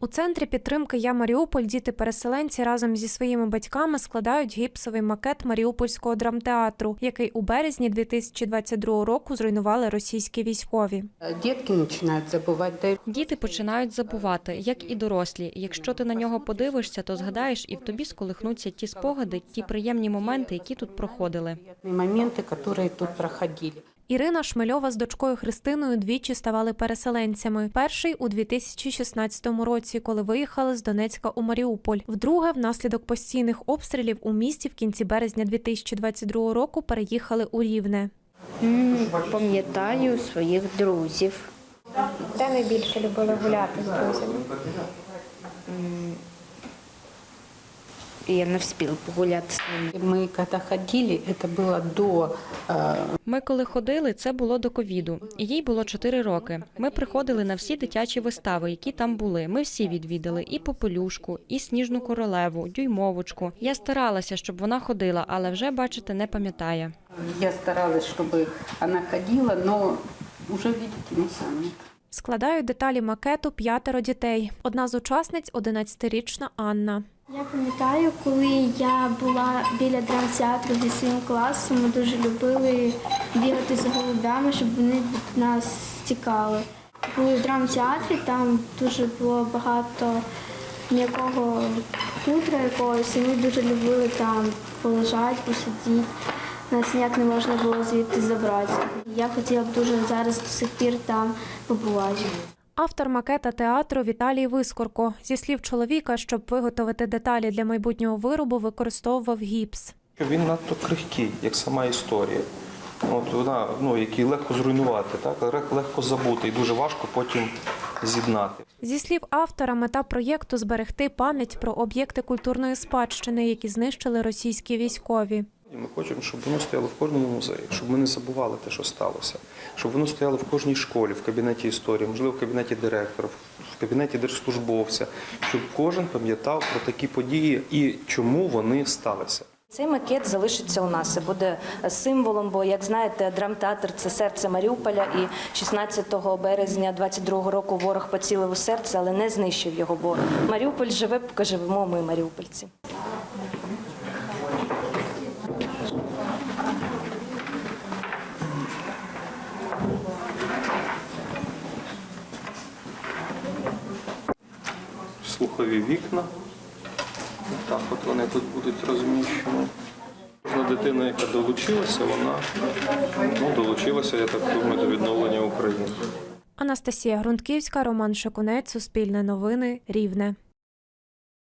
У центрі підтримки Я Маріуполь діти-переселенці разом зі своїми батьками складають гіпсовий макет Маріупольського драмтеатру, який у березні 2022 року зруйнували російські військові. Детки начинают забывать, да и Діти починають забувати, як і дорослі. Якщо ти на нього подивишся, то згадаєш, і в тобі сколихнуться ті спогади, ті приємні моменти, які тут проходили. приятные моменты, которые тут проходили. Ірина Шмельова з дочкою Христиною двічі ставали переселенцями. Перший у 2016 році, коли виїхали з Донецька у Маріуполь. Вдруге, внаслідок постійних обстрілів у місті в кінці березня 2022 року переїхали у Рівне. Пам'ятаю своїх друзів. Де найбільше любили гуляти з друзями? І Я не встиг погуляти з ними. Мы когда ходили, это было до э, Ми коли ходили, це було до ковіду, і їй було 4 роки. Ми приходили на всі дитячі вистави, які там були. Ми всі відвідали і попелюшку, і сніжну королеву, дюймовочку. Я старалася, щоб вона ходила, але вже бачите, не пам'ятає. я старалась, чтобы она ходила, но уже видите, не сами. Складають деталі макету п'ятеро дітей. Одна з учасниць 11-річна Анна. Я пам'ятаю, коли я була біля драмтеатру зі своїм класом, ми дуже любили бігати за голубями, щоб вони від нас тікали. Були в драмтеатрі, там дуже було багато м'якого хутра якогось, і ми дуже любили там полежати, посидіти. Нас ніяк не можна було звідти забрати. Я хотіла б дуже зараз до сих пір там побувати. Автор макета театру Віталій Вискорко. Зі слів чоловіка, щоб виготовити деталі для майбутнього виробу, використовував гіпс. Він надто крихкий, як сама історія. От вона, ну, який легко зруйнувати, так? лег- легко забути і дуже важко потім з'єднати. Зі слів автора, мета проєкту зберегти пам'ять про об'єкти культурної спадщини, які знищили російські військові. І ми хочемо, щоб воно стояло в кожному музеї, щоб ми не забували те, що сталося, щоб воно стояло в кожній школі, в кабінеті історії, можливо, в кабінеті директора, в кабінеті держслужбовця, щоб кожен пам'ятав про такі події і чому вони сталися. Цей макет залишиться у нас і буде символом, бо як знаєте, драмтеатр це серце Маріуполя. І 16 березня 22 року ворог поцілив у серце, але не знищив його. Бо Маріуполь живе, поки живемо ми, маріупольці. Слухові вікна. Так, от вони тут будуть розміщені. Кожна дитина, яка долучилася, вона ну, долучилася, я так думаю, до відновлення України. Анастасія Грунтківська, Роман Шикунець, Суспільне новини, Рівне.